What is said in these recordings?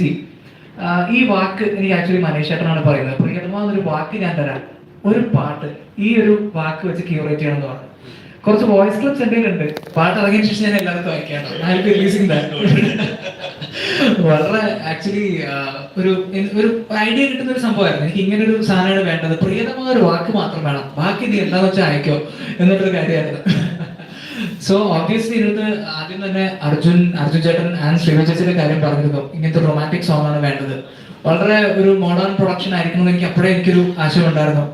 ചേച്ചി ഈ വാക്ക് എനിക്ക് ആക്ച്വലി മനീഷേട്ടനാണ് പറയുന്നത്. പ്രിയതമ വാക്ക് ഞാൻ തരാം. ഒരു പാട്ട് ഈ ഒരു വാക്ക് വെച്ച് ക്യൂറേറ്റ് ചെയ്യണം എന്ന് പറഞ്ഞു. കുറച്ച് വോയിസ് ക്ലിപ്സ് എന്റെ ഉണ്ട് പാട്ട് ഇറങ്ങിയ ശേഷം ഞാൻ എല്ലാവർക്കും അയക്കാണ് വളരെ ആക്ച്വലി ഒരു ഒരു ഐഡിയ കിട്ടുന്ന ഒരു സംഭവമായിരുന്നു. എനിക്ക് ഇങ്ങനെ ഒരു സാധനമാണ് വേണ്ടത്. പ്രിയതമായ ഒരു വാക്ക് മാത്രം വേണം. ബാക്കി ഇത് എന്താണെന്ന് വെച്ചാൽ അയക്കോ? എന്നിട്ടൊരു കാര്യമായിരുന്നു. സോ ഓബിയസ്ലി ഇരുന്ന് ആദ്യം തന്നെ അർജുൻ അർജുൻ ചേട്ടൻ ആൻഡ് ശ്രീമ കാര്യം പറഞ്ഞിരുന്നു. ഇങ്ങനത്തെ റൊമാന്റിക് സോങ് ആണ് വേണ്ടത്. വളരെ ഒരു മോഡേൺ പ്രൊഡക്ഷൻ ആയിരിക്കണം എന്ന് എനിക്ക് അപ്പോഴേ എനിക്കൊരു ആശയം ഉണ്ടായിരുന്നു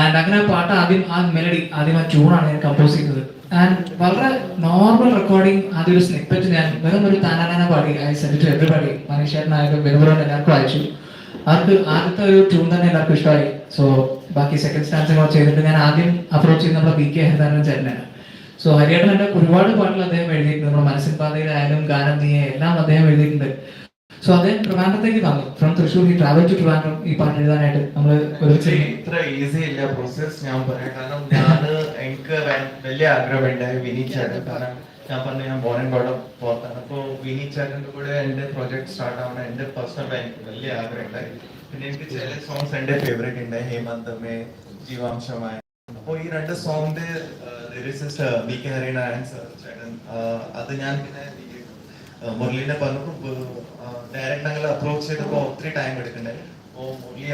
ആൻഡ് അങ്ങനെ പാട്ട് ആദ്യം ആ മെലഡി ആദ്യം ആ ട്യൂണാണ് ഞാൻ കമ്പോസ് ചെയ്തത്. ആൻഡ് വളരെ നോർമൽ റെക്കോർഡിംഗ് ആദ്യം ഒരു സ്നിപ്പറ്റ് ഞാൻ വെറും ഒരു താനാനാന പാടി. ഐ സെന്റ് എവറിബഡി മനീഷേട്ടനായാലും വെറുതെ എല്ലാവർക്കും അയച്ചു. അവർക്ക് ആദ്യത്തെ ഒരു ട്യൂൺ തന്നെ എല്ലാവർക്കും ഇഷ്ടമായി. സോ ബാക്കി സെക്കൻഡ് സ്റ്റാൻസ് ചെയ്തിട്ട് ഞാൻ ആദ്യം അപ്രോച്ച് ചെയ്യുന്ന നമ്മുടെ ബി കെ ഹരിതാനൻ ചേട്ടനാണ്. സോ ഹരിയാണന്റെ ഒരുപാട് പാട്ടുകൾ അദ്ദേഹം എഴുതിയിട്ടുണ്ട്. നമ്മുടെ മനസ്സിൻ പാതയിലായാലും ഗാനം നീയെ എല്ലാം അദ്ദേഹം എഴുതിയിട്ടുണ്ട്. സോ അദ്ദേഹം ട്രിവാൻഡ്രത്തേക്ക് വന്നു. ഫ്രം തൃശ്ശൂർ ഈ ട്രാവൽ ടു ട്രിവാൻഡ്രം ഈ പാട്ട് എഴുതാനായിട്ട് നമ്മൾ ഇത്ര ഈസി ഇല്ല പ്രോസസ് ഞാൻ പറയാം. കാരണം ഞാൻ എനിക്ക് വലിയ ആഗ്രഹം ഉണ്ടായി ചേട്ടൻ കാരണം ഞാൻ പറഞ്ഞു ഞാൻ ബോൺ ആൻഡ് ബോർഡ് പുറത്താണ്. അപ്പോൾ വിനീത് ചേട്ടന്റെ കൂടെ എന്റെ പ്രൊജക്ട് സ്റ്റാർട്ട് ആവണം എന്റെ പേഴ്സണൽ എനിക്ക് വലിയ ആഗ്രഹം ഉണ്ടായി പിന്നെ എനിക്ക് ചില സോങ്സ് എന്റെ ഫേവറേറ്റ് ഉണ്ടായി ഹേമന്തമേ ജീവാംശമായ. അപ്പോൾ ഈ രണ്ട് സോങ്ങിന്റെ lyricist B K Harinarayan sir ചേട്ടൻ അത് ഞാൻ പിന്നെ മുരളീനെ പറഞ്ഞപ്പോൾ ഡയറക്റ്റ് ഞങ്ങൾ അപ്രോച്ച് ചെയ്തപ്പോൾ ഒത്തിരി ടൈം എടുക്കണ്ടേ? അപ്പോൾ മുരളി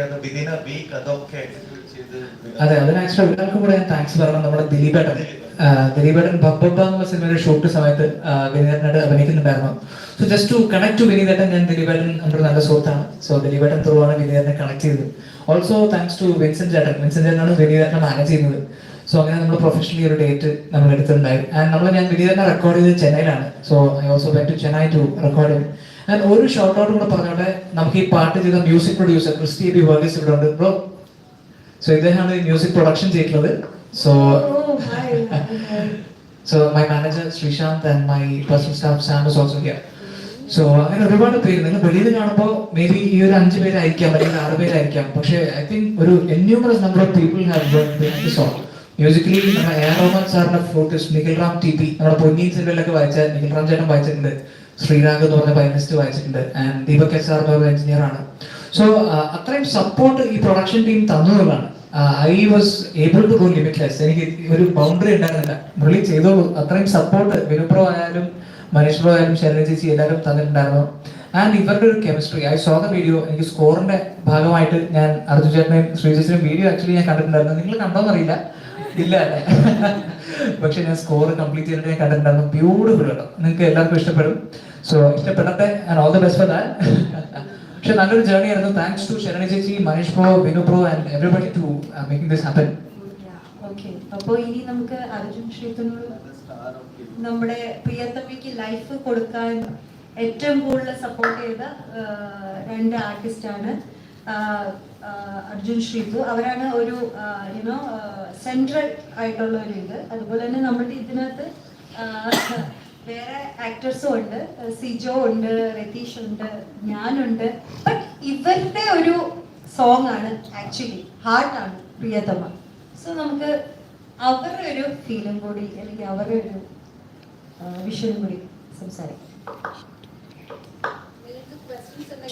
അത് അതിന് ആക്ച്വലി ഒരാൾക്കും കൂടെ ഞാൻ താങ്ക്സ് പറയണം. നമ്മുടെ ദിലീപ് ദിലീപേട്ടൻ ദിലീപേട്ടൻ ബബ്ബ എന്ന സിനിമയുടെ ഷൂട്ട് സമയത്ത് ഗരീബേട്ടനായിട്ട് അഭിനയിക്കുന്നുണ്ടായിരുന്നു. So just to connect to വിനീതേട്ടൻ ഞാൻ ദിലീപേട്ടൻ എന്റെ നല്ല സുഹൃത്താണ്. സോ ദിലീപേട്ടൻ ത്രൂ ആണ് വിനീതനെ കണക്ട് ചെയ്തത്. ഓൾസോ താങ്ക്സ് ടു വിൻസെന്റ് ചേട്ടൻ. വിൻസെന്റ് ചേട്ടനാണ് വിനീതേട്ടനെ മാനേജ് ചെയ്യുന്നത്. സോ അങ്ങനെ നമ്മൾ പ്രൊഫഷണലി ഒരു ഡേറ്റ് നമ്മൾ എടുത്തിട്ടുണ്ടായി. ആൻഡ് നമ്മൾ ഞാൻ വിനീതനെ റെക്കോർഡ് ചെയ്തത് ചെന്നൈയിലാണ്. So I also went to Chennai to record and ഒരു ഷോർട്ട് ഔട്ട് കൂടെ പറഞ്ഞോട്ടെ നമുക്ക് ഈ പാട്ട് ചെയ്ത music producer Christy B Varghese ഇവിടെ ഉണ്ട്. ബ്രോ സോ ഇദ്ദേഹമാണ് ഈ മ്യൂസിക് പ്രൊഡക്ഷൻ ചെയ്തിട്ടുള്ളത്. So Oh, hi. hi. So my manager Sreeshanth and my personal staff Sam is also here so അങ്ങനെ ഒരുപാട് പേര് നിങ്ങൾ വെളിയിൽ കാണുമ്പോൾ മേ ബി ഈ ഒരു അഞ്ച് പേരായിരിക്കാം അല്ലെങ്കിൽ ആറ് പേരായിരിക്കാം. പക്ഷേ ഐ തിങ്ക് ഒരു enormous number of people have song musically നമ്മുടെ എ റഹ്മാൻ സാറിന്റെ flutist Nikhil Ram T P നമ്മുടെ പൊന്നിയിൻ സിനിമയിലൊക്കെ വായിച്ച നിഖിൽ റാം ചേട്ടൻ വായിച്ചിട്ടുണ്ട്. ശ്രീരാഗ് എന്ന് പറഞ്ഞ വയലിസ്റ്റ് വായിച്ചിട്ടുണ്ട്. ആൻഡ് ദീപക് എസ് ആർ എന്ന് പറഞ്ഞ എഞ്ചിനീയർ ആണ്. സോ അത്രയും സപ്പോർട്ട് ഈ പ്രൊഡക്ഷൻ ടീം തന്നതാണ് I was able to go limitless എനിക്ക് ഒരു ബൗണ്ടറി ഉണ്ടായിരുന്നില്ല. മുരളി ചെയ്തോളൂ അത്രയും സപ്പോർട്ട് വിനുപ്രോ ആയാലും മനീഷ് ആയാലും ശരണ ചേച്ചി എല്ലാവരും തന്നിട്ടുണ്ടായിരുന്നു. ആൻഡ് ഇവരുടെ ഒരു chemistry I saw the video എനിക്ക് സ്കോറിന്റെ ഭാഗമായിട്ട് ഞാൻ അർജുൻ ചേട്ടനെയും ശ്രീജേച്ചിനും വീഡിയോ ആക്ച്വലി ഞാൻ കണ്ടിട്ടുണ്ടായിരുന്നു. നിങ്ങൾ കണ്ടോന്നറിയില്ല ഇല്ല അല്ലേ? പക്ഷെ ഞാൻ സ്കോർ കംപ്ലീറ്റ് ചെയ്തിട്ട് ഞാൻ കണ്ടിട്ടുണ്ടായിരുന്നു. ബ്യൂട്ടിഫുൾ കേട്ടോ. നിങ്ങൾക്ക് എല്ലാവർക്കും ഇഷ്ടപ്പെടും. So ഇഷ്ടപ്പെടട്ടെ. And all the best for that പക്ഷെ നല്ലൊരു ജേർണി ആയിരുന്നു. താങ്ക്സ് ടു ശരണ ചേച്ചി Mahesh bro Vinu bro and everybody to making this happen okay അപ്പോ ഇനി നമുക്ക് അർജുൻ ശ്രീധനോട് നമ്മുടെ പ്രിയതമ്മയ്ക്ക് ലൈഫ് കൊടുക്കാൻ ഏറ്റവും കൂടുതൽ സപ്പോർട്ട് ചെയ്ത രണ്ട് രണ്ട് ആർട്ടിസ്റ്റാണ് അർജുൻ ശ്രീതു അവരാണ് ഒരു യുനോ സെൻട്രൽ ആയിട്ടുള്ള ഒരു ഇത്. അതുപോലെ തന്നെ നമ്മുടെ ഇതിനകത്ത് വേറെ ആക്ടേഴ്സും ഉണ്ട്. സിജോ ഉണ്ട് രതീഷ് ഉണ്ട് ഞാനുണ്ട് ബട്ട് ഇവരുടെ ഒരു സോങ് ആണ് ആക്ച്വലി ഹാർട്ടാണ് പ്രിയതമ. സോ നമുക്ക് അവരുടെ ഒരു ഫീലും കൂടി അല്ലെങ്കിൽ അവരുടെ ഒരു വിഷയം കൂടി സംസാരിക്കാം.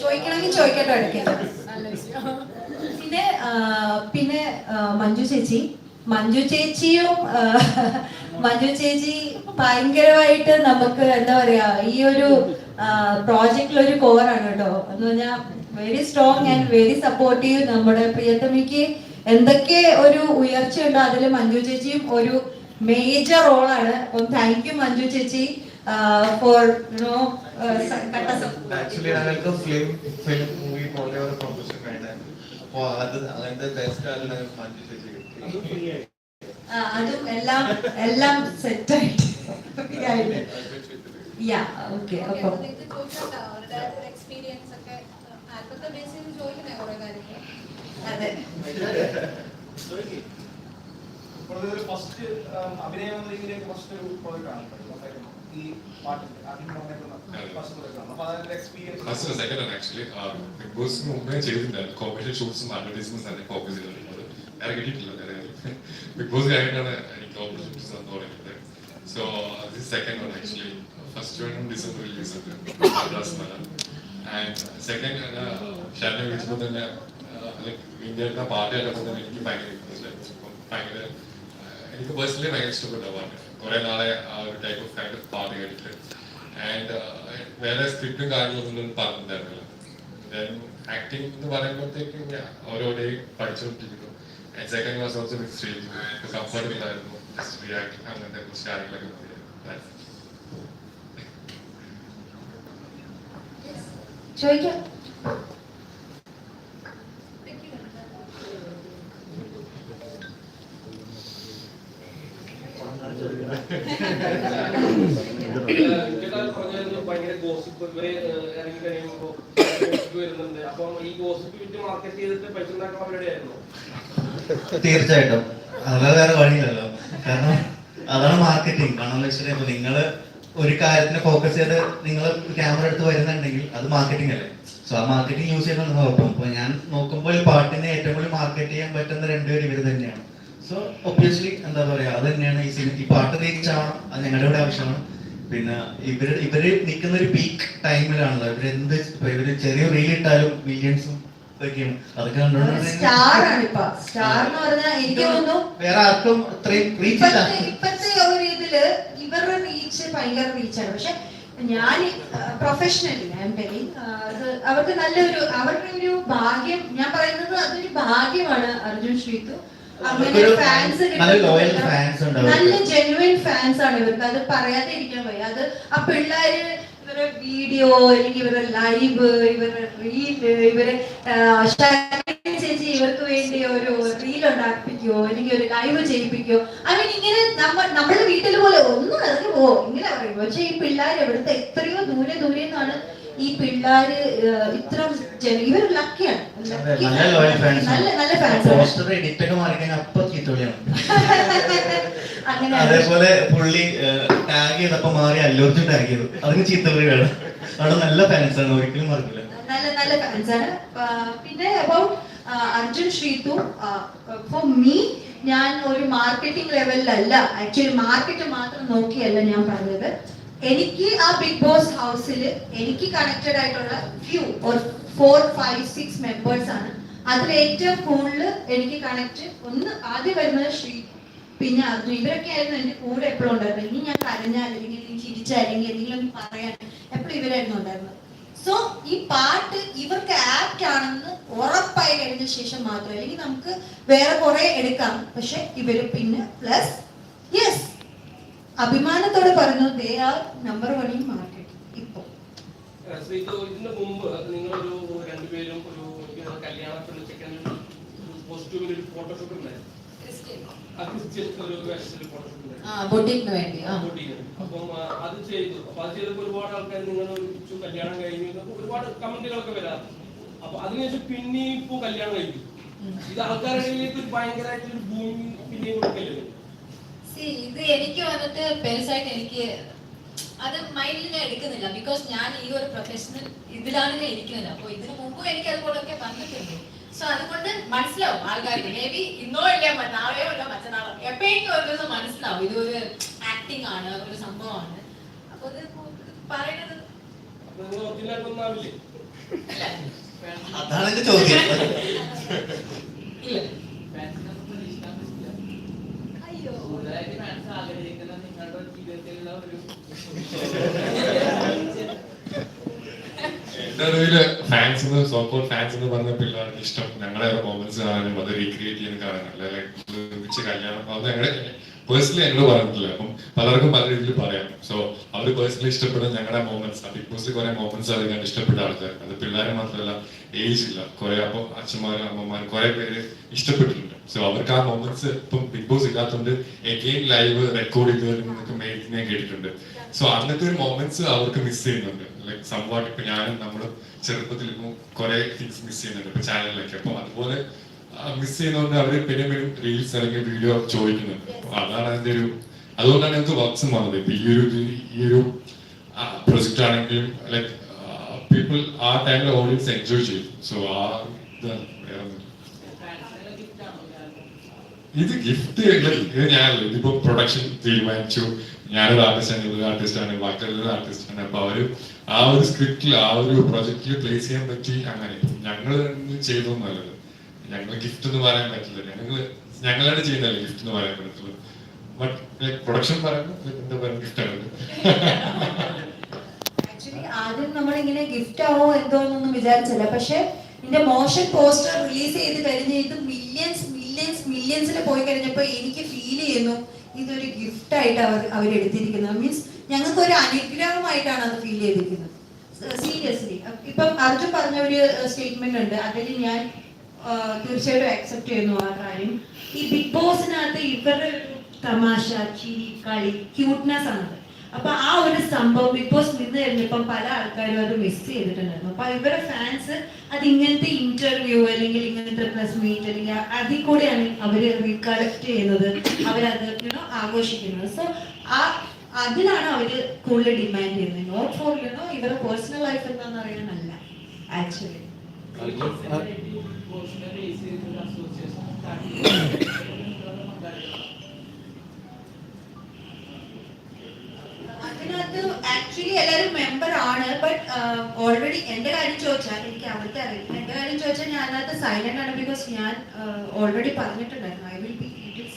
ചോദിക്കണമെങ്കിൽ ചോദിക്കട്ടെ ഇടയ്ക്ക് പിന്നെ പിന്നെ മഞ്ജു ചേച്ചി മഞ്ജു ചേച്ചിയും മഞ്ജു ചേച്ചി ഭയങ്കരമായിട്ട് നമുക്ക് എന്താ പറയാ ഈ ഒരു പ്രോജക്റ്റിൽ ഒരു കോറാണ് കേട്ടോ. എന്ന് പറഞ്ഞാൽ very strong and very supportive നമ്മുടെ പ്രിയതമിക്ക് എന്തൊക്കെ ഒരു ഉയർച്ച ഉണ്ടോ അതിൽ മഞ്ജു ചേച്ചിയും ഒരു മേജർ റോളാണ് അപ്പം താങ്ക് യു മഞ്ജു ചേച്ചി for no actually film movie പോലെ ഒരു അപ്പോൾ അത് അങ്ങനത്തെ ബെസ്റ്റ് ആണ് മഞ്ജു ചേച്ചി ആ, അതും എല്ലാം എല്ലാം സെറ്റായിട്ട് യാ ഓക്കെ അപ്പം അതെ. ഫസ്റ്റ് അഭിനയം ഫസ്റ്റ് ഒരു പ്രോജക്റ്റ് ആണ് ഈ പാട്ടിന്റെ ആദ്യം ഫസ്റ്റ് സെക്കൻഡ് ആണ്. ആക്ച്വലി ബിഗ് ബോസിന് മുമ്പേ ചെയ്തിട്ടുണ്ടായിരുന്നു കോമേഴ്ഷ്യൽ ഷൂട്ട്സും അഡ്വർടൈസ്മെന്റ്സ് ആണ് ഫോക്കസ് ചെയ്തിട്ടുള്ളത്. വേറെ കിട്ടിയിട്ടില്ല ബിഗ് ബോസ് കഴിഞ്ഞിട്ടാണ് എനിക്ക് ഷൂട്ട്സ് എന്ന് പറയുന്നത് so this second one actually first one December release ഉണ്ട് മദ്രാസ് മല ആൻഡ് സെക്കൻഡ് ഷാനെ വിളിച്ചപ്പോൾ തന്നെ ഇന്ത്യയിലത്തെ പാട്ട് കേട്ടപ്പോൾ തന്നെ എനിക്ക് ഭയങ്കര ഭയങ്കര ആഹ് എനിക്ക് പേഴ്സണലി ഭയങ്കര ഇഷ്ടപ്പെട്ട പാട്ട് കുറെ നാളെ ആ ഒരു ടൈപ്പ് ഓഫ് കൈൻഡ് ഓഫ് പാട്ട് കേട്ടിട്ട്. ആൻഡ് വേറെ സ്ക്രിപ്റ്റും കാര്യങ്ങളൊന്നും പറഞ്ഞിട്ടുണ്ടായിരുന്നില്ല. ദെൻ ആക്ടിങ് എന്ന് പറയുമ്പോഴത്തേക്കും ഓരോ ഡേ പഠിച്ചുകൊണ്ടിരിക്കുന്നു. സെക്കൻഡ് ക്ലാസ് ഓൾസോ മിക്സ് ചെയ്തു കംഫർട്ടബിൾ ആയിരുന്നു ജസ്റ്റ് റിയാക്ട് അങ്ങനത്തെ കുറച്ച് കാര്യങ്ങളൊക്കെ. ചോദിക്കാം ഭയങ്കര ഗോസിപ്പ് ഇവർ ഇറങ്ങി കഴിയുമ്പോ ഗോസിപ്പ് വരുന്നുണ്ട് അപ്പം ഈ ഗോസിപ്പ് വിറ്റ് മാർക്കറ്റ് ചെയ്തിട്ട് പൈസ ഉണ്ടാക്കുന്ന പരിപാടിയായിരുന്നു തീർച്ചയായിട്ടും. അല്ലാതെ വേറെ വഴിയില്ലല്ലോ. കാരണം അതാണ് മാർക്കറ്റിംഗ് കാരണം വെച്ചാൽ ഇപ്പൊ നിങ്ങൾ ഒരു കാര്യത്തിന് ഫോക്കസ് ചെയ്ത് നിങ്ങൾ ക്യാമറ എടുത്ത് വരുന്നുണ്ടെങ്കിൽ അത് മാർക്കറ്റിംഗ് അല്ലേ? സോ ആ മാർക്കറ്റിംഗ് യൂസ് ചെയ്യുന്നത് നിങ്ങൾ നോക്കും അപ്പൊ ഞാൻ നോക്കുമ്പോൾ പാട്ടിനെ ഏറ്റവും കൂടുതൽ മാർക്കറ്റ് ചെയ്യാൻ പറ്റുന്ന രണ്ടുപേരും ഇവർ തന്നെയാണ്. സോ ഒബ്വിയസ്ലി എന്താ പറയാ അത് തന്നെയാണ് ഈ സിനിമ ഈ പാട്ട് റീച്ച് അത് ഞങ്ങളുടെ ഇവിടെ ആവശ്യമാണ്. പിന്നെ ഇവർ ഇവർ നിൽക്കുന്ന ഒരു പീക്ക് ടൈമിലാണല്ലോ ഇവരെന്ത് ഇവർ ചെറിയ റീൽ ഇട്ടാലും മില്യൺസും വേറെ ആർക്കും ഇപ്പത്തെ ഒരു ഇവരുടെ റീച്ച് ഭയങ്കര റീച്ചാണ് പക്ഷെ ഞാൻ പ്രൊഫഷണലി ഐ എം ടെലിംഗ് അവർക്ക് നല്ലൊരു അവരുടെ ഒരു ഭാഗ്യം ഞാൻ പറയുന്നത് അതൊരു ഭാഗ്യമാണ് അർജുൻ ശ്രീത്തു അങ്ങനെ ഫാൻസ്. നല്ല ജെനുവിൻ ഫാൻസ് ആണ് ഇവർക്ക്. അത് പറയാതെ ഇരിക്കാൻ വയ്യ. അത് ആ പിള്ളേര് ഇവരുടെ വീഡിയോ അല്ലെങ്കിൽ ഇവരുടെ ലൈവ് ഇവരുടെ റീൽ ഇവരെ ചേച്ചി ഇവർക്ക് വേണ്ടി ഒരു റീൽ ഉണ്ടാക്കിപ്പിക്കോ അല്ലെങ്കിൽ ഒരു ലൈവ് ചെയ്യിപ്പിക്കോ. ഐ മീൻ ഇങ്ങനെ നമ്മൾ നമ്മുടെ വീട്ടിൽ പോലെ ഒന്നും ഇറങ്ങി പോ ഇങ്ങനെ പറയും പക്ഷെ ഈ പിള്ളേർ എവിടുത്തെ എത്രയോ ദൂരെ ദൂരെ ഈ പിള്ളേര് ഇത്ര ഇവർ ലക്കിയാണ് നല്ല നല്ല പോസ്റ്റർ എഡിറ്റ് ഒക്കെ മാറിക്കഴിഞ്ഞാൽ അപ്പൊ ചീത്തവിളിയാണ്. അങ്ങനെ അതേപോലെ പുള്ളി ടാഗ് ചെയ്തപ്പോ മാറി അല്ലൂർജുൻ ടാഗ് ചെയ്തു. അതിന് ചീത്തവിളി വേണം. അവിടെ നല്ല ഫാൻസ് ആണ് ഒരിക്കലും മറക്കില്ല. നല്ല നല്ല ഫാൻസ് ആണ്. പിന്നെ about Arjun Sreethu for me ഞാൻ ഒരു മാർക്കറ്റിംഗ് ലെവലിലല്ല ആക്ച്വലി മാർക്കറ്റ് മാത്രം നോക്കിയല്ല ഞാൻ പറഞ്ഞത്. എനിക്ക് ആ ബിഗ് ബോസ് ഹൗസിൽ എനിക്ക് കണക്റ്റഡ് ആയിട്ടുള്ള ഫ്യൂ ഒരു ഫോർ ഫൈവ് സിക്സ് മെമ്പേഴ്സ് ആണ്. അതിൽ ഏറ്റവും കൂടുതൽ എനിക്ക് കണക്ട് ഒന്ന് ആദ്യം വരുന്നത് ശ്രീ പിന്നെ അർജുൻ ഇവരൊക്കെ ആയിരുന്നു എന്റെ കൂടെ എപ്പോഴും ഉണ്ടായിരുന്നത്. ഇനി ഞാൻ കരഞ്ഞാൽ അല്ലെങ്കിൽ ഇനി ചിരിച്ചാൽ അല്ലെങ്കിൽ എന്തെങ്കിലും പറയാൻ എപ്പോഴും ഇവരായിരുന്നു ഉണ്ടായിരുന്നത്. സോ ഈ പാട്ട് ഇവർക്ക് ആപ്റ്റ് ആണെന്ന് ഉറപ്പായി കഴിഞ്ഞ ശേഷം മാത്രം അല്ലെങ്കിൽ നമുക്ക് വേറെ കുറെ എടുക്കാം. പക്ഷെ ഇവർ പിന്നെ പ്ലസ് യെസ് അഭിമാനത്തോടെ പറഞ്ഞു they are number one in market ഇപ്പൊ ഇതിന് മുമ്പ് നിങ്ങളൊരു രണ്ടുപേരും ഒരു കോസ്റ്റ്യൂമിൽ ഒരു ഫോട്ടോഷൂട്ട് ഉണ്ടായിരുന്നു. വേണ്ടി. അപ്പം അത് ചെയ്തു. അപ്പൊ അത് ചെയ്തപ്പോൾ ഒരുപാട് ആൾക്കാർ നിങ്ങൾ ഒരുമിച്ചു കല്യാണം കഴിഞ്ഞു. ഒരുപാട് കമന്റുകളൊക്കെ വരാറ് അപ്പൊ അതിനുശേഷം പിന്നെ ഇപ്പൊ കല്യാണം കഴിഞ്ഞു. ഇത് ആൾക്കാരുടെ ഭയങ്കരമായിട്ട് ഒരു ഭൂമി പിന്നെയും കൊടുക്കല്ലേ? ഇത് എനിക്ക് വന്നിട്ട് പെരുസായിട്ട് എനിക്ക് അത് മൈൻഡിൽ ഞാൻ എടുക്കുന്നില്ല. ബിക്കോസ് ഞാൻ ഈ ഒരു പ്രൊഫഷണൽ ഇതിലാണ് ഞാൻ ഇരിക്കുന്നത്. അപ്പൊ ഇതിനു മുമ്പും എനിക്ക് അതുപോലൊക്കെ വന്നിട്ടുണ്ട്. സോ അതുകൊണ്ട് മനസ്സിലാവും ആൾക്കാർക്ക്. മേ ബി ഇന്നോ ഇല്ല നാളെയോ ഇല്ല മറ്റന്നാളോ. എപ്പോഴെങ്കിലും ഒരു ദിവസം മനസ്സിലാവും. ഇതൊരു ആക്ടിങ് ആണ് ഒരു സംഭവമാണ്. അപ്പൊ ഇത് പറയുന്നത് അപ്പൊ ചോദ്യം. ഒറിജിനലായിട്ടൊന്നും അയ്യോ എന്റെ അറിവിൽ ഫാൻസ് എന്ന് സോക്കോൾ ഫാൻസ് എന്ന് പറഞ്ഞ പിള്ളേർക്ക് ഇഷ്ടം ഞങ്ങളുടെ പെർഫോമൻസ് കാണാനും അത് റീക്രിയേറ്റ് ചെയ്യാൻ കാണാനല്ല. ലൈക്ക് കല്യാണം അത് ഞങ്ങളുടെ പേഴ്സണലി ഞങ്ങൾ പറഞ്ഞിട്ടില്ല. അപ്പം പലർക്കും പല രീതിയിൽ പറയാം. സോ അവർ പേഴ്സണലി ഇഷ്ടപ്പെടുന്ന ഞങ്ങളുടെ മൊമെന്റ്സ് ബിഗ് ബോസിൽ കുറെ മൊമെന്റ്സ് അത് ഞാൻ ഇഷ്ടപ്പെട്ട ആൾക്കാർ അത് പിള്ളേരെ മാത്രമല്ല ഏജ് ഇല്ല. കുറെ അപ്പൊ അച്ഛന്മാരും അമ്മമാരും കുറെ പേര് ഇഷ്ടപ്പെട്ടിട്ടുണ്ട്. സോ അവർക്ക് ആ മൊമെന്റ്സ് ഇപ്പം ബിഗ് ബോസ് ഇല്ലാത്തതുകൊണ്ട് എഗെയിൻ ലൈവ് റെക്കോർഡ് ചെയ്തവർക്ക് ഞാൻ കേട്ടിട്ടുണ്ട്. സോ അങ്ങനത്തെ ഒരു മൊമെന്റ്സ് അവർക്ക് മിസ് ചെയ്യുന്നുണ്ട്. ലൈക് സംവാട്ട് ഇപ്പൊ ഞാനും നമ്മളും ചെറുപ്പത്തിൽ ഇപ്പം കുറെ തിങ്സ് മിസ് ചെയ്യുന്നുണ്ട് ഇപ്പൊ ചാനലിലൊക്കെ അപ്പൊ അതുപോലെ മിസ് ചെയ്യുന്നതുകൊണ്ട് അവർ പിന്നെ പിന്നെ റീൽസ് അല്ലെങ്കിൽ വീഡിയോ ചോദിക്കുന്നുണ്ട്. അതാണ് അതിന്റെ ഒരു അതുകൊണ്ടാണ് എനിക്ക് വർക്ക്സ് വന്നത്. ഇപ്പൊ ഈ ഒരു ഈ ഒരു പ്രൊജക്ട് ആണെങ്കിലും ലൈക് പീപ്പിൾ ആ ടൈമിൽ ഓഡിയൻസ് എൻജോയ് ചെയ്തു സോ ആ ഇത് ഗിഫ്റ്റ് ഇത് ഞാനല്ല. ഇതിപ്പോ പ്രൊഡക്ഷൻ തീരുമാനിച്ചു. ഞാനൊരു ആർട്ടിസ്റ്റാണ് ആർട്ടിസ്റ്റ് ആണ് ബാക്കിയുള്ള ആർട്ടിസ്റ്റാണ് അപ്പൊ അവർ ആ ഒരു സ്ക്രിപ്റ്റിൽ ആ ഒരു പ്രൊജക്റ്റിൽ പ്ലേസ് ചെയ്യാൻ പറ്റി അങ്ങനെ. ഞങ്ങൾ ചെയ്തൊന്നും നല്ലത് ഞങ്ങൾ ഗിഫ്റ്റ് എന്ന് പറയാൻ പറ്റില്ല. ഞങ്ങൾ ഞങ്ങളാണ് ചെയ്യുന്നതല്ലേ ഗിഫ്റ്റ് എന്ന് പറയാൻ പറ്റുള്ളൂ ബട്ട് പ്രൊഡക്ഷൻ പറയുന്നത് എന്താ പറയുക ഗിഫ്റ്റ് ആണ്. നമ്മൾ ഇങ്ങനെ ഗിഫ്റ്റ് ആവോ എന്തോ എന്നൊന്നും വിചാരിച്ചില്ല. പക്ഷെ ഇതിന്റെ മോഷൻ പോസ്റ്റർ റിലീസ് ചെയ്ത് കഴിഞ്ഞ് ഇത് മില്യൺസ് മില്യൺസ് പോയി കഴിഞ്ഞപ്പോൾ എനിക്ക് ഫീൽ ചെയ്യുന്നു ഇതൊരു ഗിഫ്റ്റ് ആയിട്ട് അവർ അവരെടുത്തിരിക്കുന്നത് മീൻസ് ഞങ്ങൾക്ക് ഒരു അനുഗ്രഹമായിട്ടാണ് അത് ഫീൽ ചെയ്തിരിക്കുന്നത്. സീരിയസ്ലി ഇപ്പം അർജുൻ പറഞ്ഞ ഒരു സ്റ്റേറ്റ്മെന്റ് ഉണ്ട്. അതിൽ ഞാൻ തീർച്ചയായിട്ടും അക്സെപ്റ്റ് ചെയ്യുന്നു ആ കാര്യം. ഈ ബിഗ് ബോസിനകത്ത് ഇവരുടെ തമാശ ചിരി കളി ക്യൂട്ട്നെസ് ആണ്. അപ്പൊ ആ ഒരു സംഭവം ബിഗ് ബോസ് നിന്ന് കഴിഞ്ഞപ്പം പല ആൾക്കാരും അത് മിസ് ചെയ്തിട്ടുണ്ടായിരുന്നു. അപ്പൊ ഇവരുടെ ഫാൻസ് അത് ഇങ്ങനത്തെ ഇന്റർവ്യൂ അല്ലെങ്കിൽ ഇങ്ങനത്തെ പ്രസ് മീറ്റ് അല്ലെങ്കിൽ അതിൽ കൂടെയാണ് അവർ റീകളക്ട് ചെയ്യുന്നത് അവരത് ആഘോഷിക്കുന്നത്. സോ ആ അതിലാണ് അവർ കൂടുതൽ ഡിമാൻഡ് ചെയ്യുന്നത്. നോട്ട് ഫോർ യുനോ ഇവരുടെ പേഴ്സണൽ ലൈഫ് എന്താണെന്ന് അറിയാനല്ല ആക്ച്വലി ആക്ച്വലി എല്ലാവരും മെമ്പർ ആണ് ബട്ട് ഓൾറെഡി എന്റെ കാര്യം ചോദിച്ചാൽ എനിക്ക് അവിടുത്തെ അറിയില്ല. എന്റെ കാര്യം ചോദിച്ചാൽ ഞാൻ അതിനകത്ത് സൈലന്റ് ആണ് ബിക്കോസ് ഞാൻ ഓൾറെഡി പറഞ്ഞിട്ടുണ്ടായിരുന്നു. ഐ വിൽ ബി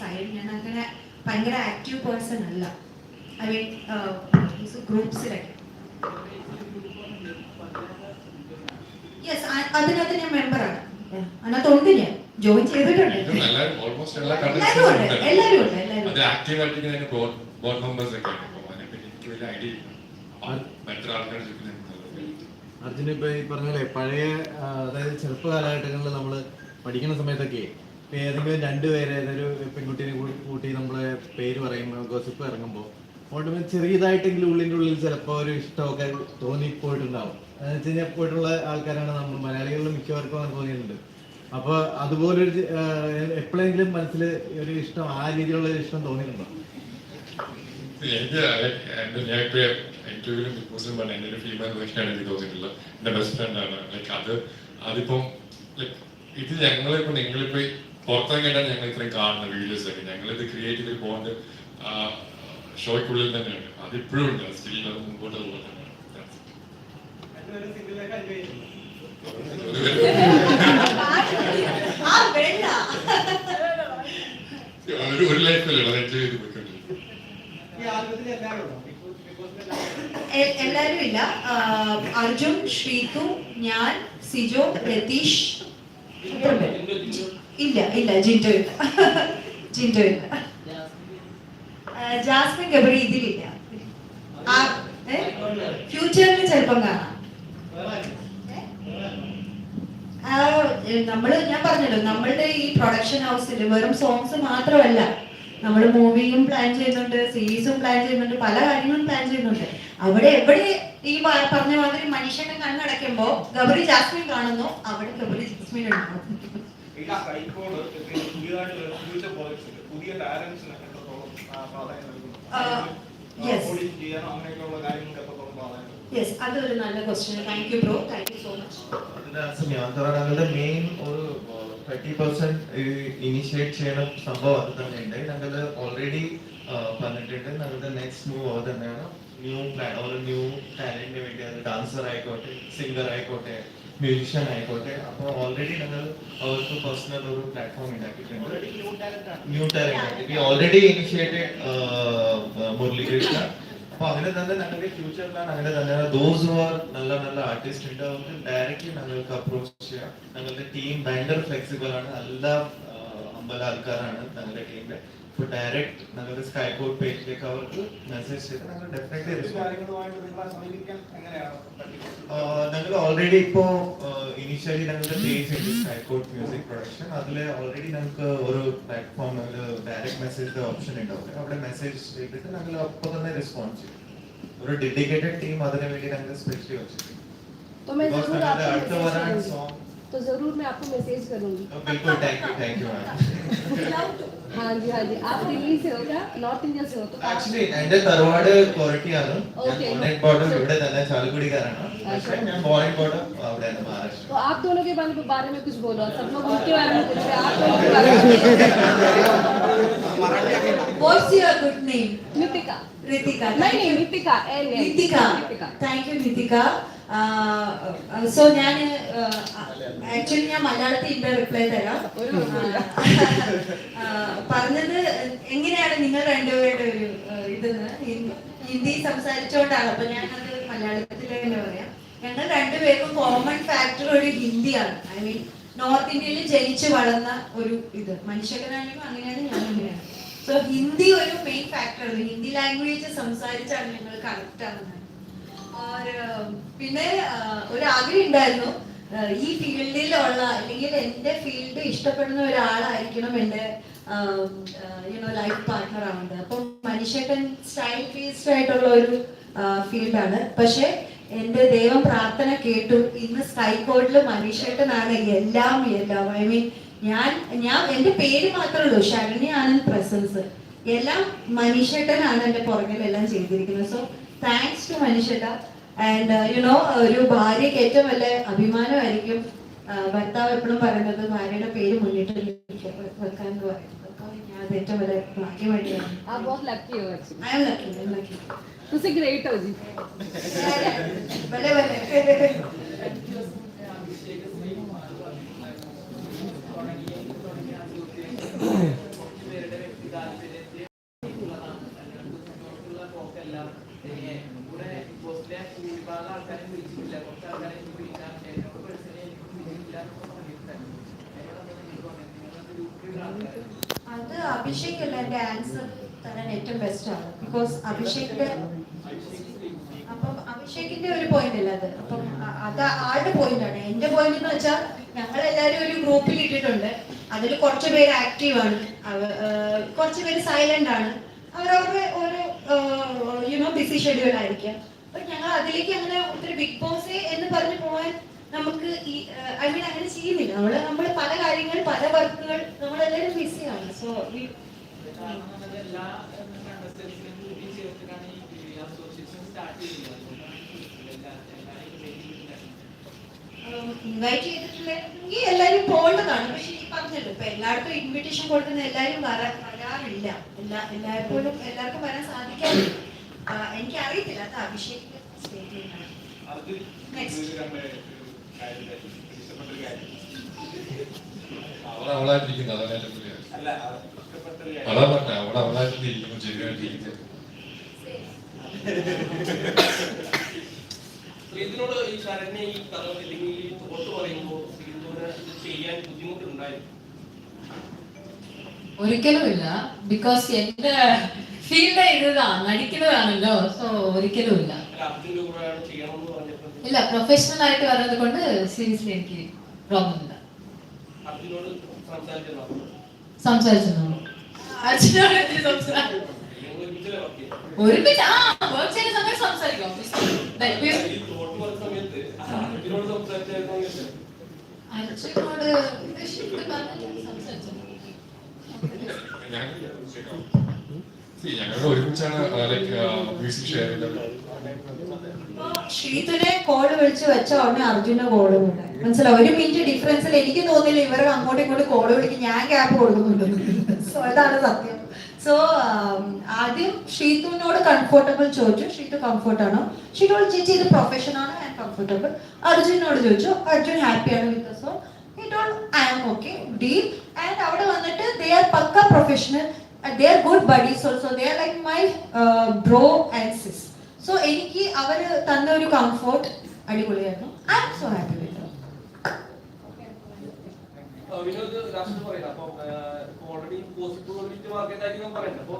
സൈലന്റ് ഞാൻ അങ്ങനെ ഭയങ്കര ആക്റ്റീവ് പേഴ്സൺ അല്ല. ഐ മീൻ ഗ്രൂപ്പ്സിലൊക്കെ യെസ് അതിനകത്ത് ഞാൻ മെമ്പറാണ് അതിനകത്ത് ഉണ്ട് ഞാൻ. ജോയിൻ ചെയ്തിട്ടുണ്ട്. എല്ലാവരും ഓൾമോസ്റ്റ് എല്ലാ എല്ലാവരും ഉണ്ട് കണ്ടസ്റ്റൻസും എല്ലാവരും എല്ലാവരും അത് ആക്റ്റീവ് ബോർഡ് ബോർഡ് മെമ്പേഴ്സ് ആണ് അപ്പൊ അതിനെപ്പറ്റി എനിക്ക് വലിയ ഐഡിയ ഇല്ല. മറ്റൊരു ആൾക്കാർ അർജുന ഇപ്പൊ ഈ പറഞ്ഞ പഴയ അതായത് ചെറുപ്പ കാലഘട്ടങ്ങളിൽ നമ്മൾ പഠിക്കുന്ന സമയത്തൊക്കെ ഇപ്പൊ ഏതെങ്കിലും രണ്ടുപേരെ ഏതൊരു പെൺകുട്ടീനെ കൂടി കൂട്ടി നമ്മളെ പേര് പറയുമ്പോൾ ഗോസിപ്പ് ഇറങ്ങുമ്പോൾ ഓട്ടോമാറ്റിക് ചെറിയതായിട്ടെങ്കിലും ഉള്ളിന്റെ ഉള്ളിൽ ചിലപ്പോൾ ഒരു ഇഷ്ടമൊക്കെ തോന്നിപ്പോയിട്ടുണ്ടാവും. കഴിഞ്ഞാൽ പോയിട്ടുള്ള ആൾക്കാരാണ് നമ്മൾ. മലയാളികളിൽ മിക്കവർക്കും അങ്ങനെ തോന്നിയിട്ടുണ്ട്. അപ്പോൾ അതുപോലൊരു എപ്പോഴെങ്കിലും മനസ്സിൽ ഒരു ഇഷ്ടം ആ രീതിയിലുള്ള ഒരു ഇഷ്ടം തോന്നിയിട്ടുണ്ടോ? എന്റെ ഞാൻ ഇപ്പൊ ബിഗ് ഇത് നിങ്ങളിപ്പോ പുറത്തിറങ്ങിയിട്ടാണ് ഞങ്ങൾ ഇത്രയും കാണുന്ന വീഡിയോസ് ഒക്കെ. ഞങ്ങൾ ഇത് ക്രിയേറ്റ് ചെയ്ത് പോകേണ്ട ഷോയ്ക്കുള്ളിൽ തന്നെയാണ്. അത് ഇപ്പോഴും ഉണ്ട്. സ്റ്റിൽ അത് മുമ്പോട്ട് അതുപോലെ തന്നെയാണ് രണ്ടുപേരും സിംഗിളായിട്ട് എൻജോയ് ചെയ്യുന്നു ആ വെള്ള എല്ലാരും ഇല്ല അർജുൻ ശ്രീതു ഞാൻ സിജോ രതീഷ്. ഇല്ല ഇല്ല ജിൻഡോ ഇല്ല. ജിൻഡോ ഇല്ല. ജാസ്മിൻ ഗബറി ഇതിലില്ല. ഫ്യൂച്ചറിൽ ചെറുപ്പം കാണാം. നമ്മൾ ഞാൻ പറഞ്ഞല്ലോ നമ്മളുടെ ഈ പ്രൊഡക്ഷൻ ഹൗസിൽ വെറും സോങ്സ് മാത്രമല്ല. നമ്മൾ മൂവിയും പ്ലാൻ ചെയ്യുന്നുണ്ട് സീരീസും പ്ലാൻ ചെയ്യുന്നുണ്ട് പല കാര്യങ്ങളും പ്ലാൻ ചെയ്യുന്നുണ്ട്. അവിടെ എവിടെ ഈ പറഞ്ഞ മാതിരി മനുഷ്യനെ കണ്ണടയ്ക്കുമ്പോ ഗബറി ജാസ്മിൻ കാണുന്നു അവിടെ ഗബറി ജാസ്മിൻ ഉണ്ടാവും. ഈ യെസ് അതൊരു നല്ല question thank you bro thank you so much ഞങ്ങളുടെ മെയിൻ ഒരു തേർട്ടി പെർസെന്റ് ഇനിഷ്യേറ്റ് ചെയ്യണ സംഭവം അത് തന്നെയുണ്ട്. ഞങ്ങൾ ഓൾറെഡി പറഞ്ഞിട്ടുണ്ട്. ഞങ്ങളുടെ നെക്സ്റ്റ് മൂവ് അത് തന്നെയാണ്. ന്യൂ പ്ലാൻ ഒരു ന്യൂ ടാലന്റിന് വേണ്ടി അത് ഡാൻസർ ആയിക്കോട്ടെ സിംഗർ ആയിക്കോട്ടെ മ്യൂസിഷ്യൻ ആയിക്കോട്ടെ. അപ്പോൾ ഓൾറെഡി ഞങ്ങൾ അവർക്ക് പേഴ്സണൽ ഒരു പ്ലാറ്റ്ഫോം ഉണ്ടാക്കിയിട്ടുണ്ട്. Already new talent ആണ്. New talent already initiated Muralikrishna അപ്പൊ അങ്ങനെ തന്നെ ഞങ്ങളുടെ ഫ്യൂച്ചർ പ്ലാൻ അങ്ങനെ തന്നെ. ദോസ് നല്ല നല്ല ആർട്ടിസ്റ്റ് ഉണ്ട് അവർക്ക് ഡയറക്റ്റ്ലി ഞങ്ങൾക്ക് അപ്രോച്ച് ചെയ്യാം. ഞങ്ങളുടെ ടീം ഭയങ്കര ഫ്ലെക്സിബിൾ ആണ്. എല്ലാ അമ്പല ആൾക്കാരാണ് ഞങ്ങളുടെ ടീമിലെ तो डायरेक्ट मतलब స్కై కోడ్ పేజ్ కి కవర్ మెసేజ్ చేస్తాను డెఫినెట్లీ ഞങ്ങൾ ഓൾറെഡി ഇപ്പോ ഇനീഷ്യലി ഞങ്ങളുടെ പേജ് ഉണ്ട് സ്കൈ കോഡ് മ്യൂസിക് പ്രൊഡക്ഷൻ അതിൽ ഓൾറെഡി ഞങ്ങൾക്ക് ഒരു പ്ലാറ്റ്ഫോമിൽ ഡയറക്റ്റ് മെസ്സേജിന്റെ ഓപ്ഷൻ ഉണ്ടാവില്ല അവിടെ മെസ്സേജ് ചെയ്തിട്ട് ഞങ്ങൾ അപ്പോൾ തന്നെ റെസ്പോൺസ് ചെയ്യും ഒരു ഡെഡിക്കേറ്റഡ് ടീം അതിനു വേണ്ടി ഞങ്ങൾ സ്പെഷ്യലി വെച്ചിട്ടുണ്ട് അടുത്ത വരാൻ സോങ് तो ज़रूर मैं आपको मैसेज करूँगी बिल्कुल thank you thank you ma'am हाँ जी हाँ जी आप दिल्ली से हो क्या नॉर्थ इंडिया से हो तो आप- ആക്ച്വലി എന്റെ തറവാട് കൊറട്ടിയാണ് ഞാൻ Okay. കോണ്ടക്ട് ബോർഡർ ഇവിടെ തന്നെ ചാലക്കുടിക്കാരാണ് പക്ഷേ ഞാൻ ബോളിംഗ് ബോർഡർ അവിടെയാണ് മഹാരാഷ്ട്ര तो आप दोनों के बारे में बारे में कुछ बोलो सब लोग उनके बारे में पूछ रहे हैं आप दोनों के बारे में what's your good name Nitika Ritika नहीं नहीं Nitika L L Nitika Nitika thank you Nitika So ഞാൻ ആക്ച്വലി ഞാൻ മലയാളത്തിൽ ഇവിടെ റിപ്ലൈ തരാം. പറഞ്ഞത് എങ്ങനെയാണ് നിങ്ങൾ രണ്ടുപേരുടെ ഒരു ഇത് ഇതെന്ന്? ഹിന്ദി- സംസാരിച്ചോണ്ടാണ്. അപ്പൊ ഞാനത് മലയാളത്തിൽ തന്നെ പറയാം. ഞങ്ങൾ രണ്ടുപേർക്കും കോമൺ ഫാക്ടർ ഒരു ഹിന്ദിയാണ്. ഐ മീൻ നോർത്ത് ഇന്ത്യയിൽ ജനിച്ചു വളർന്ന ഒരു ഇത്. മനുഷ്യകനാണെങ്കിലും അങ്ങനെയാണ് ഞാൻ അങ്ങനെയാണ് സോ ഹിന്ദി ഒരു മെയിൻ ഫാക്ടർ ഹിന്ദി ലാംഗ്വേജ് സംസാരിച്ചാണ് ഞങ്ങൾ കണക്ട് और, uh, പിന്നെ ഒരു ആഗ്രഹം ഉണ്ടായിരുന്നു. ഈ ഫീൽഡിലുള്ള അല്ലെങ്കിൽ എന്റെ ഫീൽഡ് ഇഷ്ടപ്പെടുന്ന ഒരാളായിരിക്കണം എന്റെ യുനോ ലൈഫ് പാർട്ട്ണർ ആവുന്നത്. അപ്പം മനുഷ്യട്ടൻ സ്റ്റൈൽ ബേസ്ഡ് ആയിട്ടുള്ള ഒരു ഫീൽഡാണ്. പക്ഷെ എന്റെ ദൈവം പ്രാർത്ഥന കേട്ടു. ഇന്ന് സ്കൈ കോഡിൽ മനുഷ്യട്ടനാണ് എല്ലാം എല്ലാം ഐ മീൻ ഞാൻ ഞാൻ എന്റെ പേര് മാത്രമേ ഉള്ളൂ. ശരണ്യ ആനന്ദ് പ്രസൻസ്. എല്ലാം മനുഷ്യട്ടനാണ് എന്റെ പുറകിലെല്ലാം ചെയ്തിരിക്കുന്നത്. സോ താങ്ക്സ് ടു മനുഷ്യട്ട. ആൻഡ് യുനോ ഒരു ഭാര്യയ്ക്ക് ഏറ്റവും വലിയ അഭിമാനമായിരിക്കും ഭർത്താവ് എപ്പോഴും പറയുന്നത് ഭാര്യയുടെ പേര് മുന്നിട്ട് വെക്കാൻ എന്ന് പറയുന്നത്. അത് ഏറ്റവും വലിയ ഭാഗ്യമായിട്ട് അത് അഭിഷേക് അല്ല? എന്റെ ആൻസർ തരാൻ ഏറ്റവും ബെസ്റ്റ് ആണ്. ബിക്കോസ് അഭിഷേകിന്റെ അപ്പം അഭിഷേകിന്റെ ഒരു പോയിന്റ് അല്ല അത്? അപ്പം അത് ആളുടെ പോയിന്റ് ആണ്? എന്റെ പോയിന്റ് എന്ന് വെച്ചാൽ ഞങ്ങൾ എല്ലാരും ഒരു ഗ്രൂപ്പിൽ ഇട്ടിട്ടുണ്ട്. അതിൽ കുറച്ച് പേര് ആക്റ്റീവ് ആണ്. കുറച്ച് പേര് സൈലന്റ് ആണ്. അവരവരുടെ ഒരു യുനോ ബിസി ഷെഡ്യൂൾ ആയിരിക്കാം. അപ്പൊ ഞങ്ങൾ അതിലേക്ക് അങ്ങനെ ഒത്തിരി ബിഗ് ബോസ് എന്ന് പറഞ്ഞു പോകാൻ നമുക്ക് ഈ ഐ മീൻ അങ്ങനെ ചെയ്യുന്നില്ല. നമ്മൾ നമ്മൾ പല കാര്യങ്ങൾ പല വർക്കുകൾ നമ്മളെല്ലാവരും ബിസിയാണ് സോ ഇൻവൈറ്റ് ചെയ്തിട്ടില്ലെങ്കിൽ എല്ലാവരും പോകേണ്ടതാണ് പക്ഷെ ഈ പറഞ്ഞല്ലോ ഇപ്പൊ എല്ലായിടത്തും ഇൻവിറ്റേഷൻ കൊടുക്കുന്ന എല്ലാവരും വരാ വരാറില്ല എല്ലാ എല്ലായ്പ്പോഴും എല്ലാവർക്കും വരാൻ സാധിക്കാറില്ല. എനിക്ക് അറിയത്തില്ല അത് അഭിഷേക് ഇതിനോട് ഈ ശരണ്യ ഈ കഥ അല്ലെങ്കിൽ ഈ തോട്ട് പറയുമ്പോൾ ശ്രീധുവിന് ഇത് ചെയ്യാൻ ബുദ്ധിമുട്ടുണ്ടായിരുന്നു. ഒരിക്കലും ഇല്ല ബിക്കോസ് എന്റെ ഫീൽഡ് ഇതാണ് നടിക്കുന്നതാണല്ലോ സോ ഒരിക്കലുമില്ല. ഇല്ല കൂടെയാണ് ചെയ്യണമെന്ന് പറഞ്ഞപ്പോൾ ഇല്ല പ്രൊഫഷണൽ ആയിട്ട് വരുന്നത് കൊണ്ട് സീരിയസ്ലി എനിക്ക് പ്രോബ്ലം ഇല്ല. അർജുനോട് സംസാരിച്ചതാണ്? സംസാരിച്ചു? അച്ഛനോട് എന്തിന് സംസാരിക്കും? വർക്ക് ഒരുമിച്ച് ആ ചെയ്യുന്ന സമയത്ത് സംസാരിക്കും അച്ഛനോട് സംസാരിച്ചു ഞങ്ങൾ കോൾ വിളിച്ച് വെച്ച ഉടനെ അർജുന കോൾ മനസ്സിലായി? ഒരു മിനിറ്റ് ഡിഫറൻസിൽ എനിക്ക് തോന്നില്ല ഇവർ അങ്ങോട്ടും ഇങ്ങോട്ടും കോൾ വിളിക്കും ഞാൻ ഗ്യാപ്പ് കൊടുക്കുന്നുണ്ട്. സോ അതാണ് സത്യം. സോ ആദ്യം ശ്രീതുവിനോട് കംഫർട്ടബിൾ ചോദിച്ചു. ശ്രീതു കംഫർട്ട് ആണോ? ഷീറ്റോട് ചേച്ചി ഇത് പ്രൊഫഷൻ ആണോ ആൻഡ് കംഫർട്ടബിൾ അർജുനോട് ചോദിച്ചു അർജുൻ ഹാപ്പിയാണ് with so he told I am okay, deal. And അവിടെ വന്നിട്ട് they are pucca They are good buddies also. They are like my uh, bro and sis. So എനിക്ക് അവർ തന്ന ഒരു കംഫോർട്ട് അടിപൊളിയായിരുന്നു. I am so happy with Vinod രാഷ്ട്രീയ പറയുന്നത് അപ്പം ഓൾറെഡി പോസിറ്റീവ് മാർക്കറ്റ് ആക്കി ഞാൻ പറയുന്നത് അപ്പൊ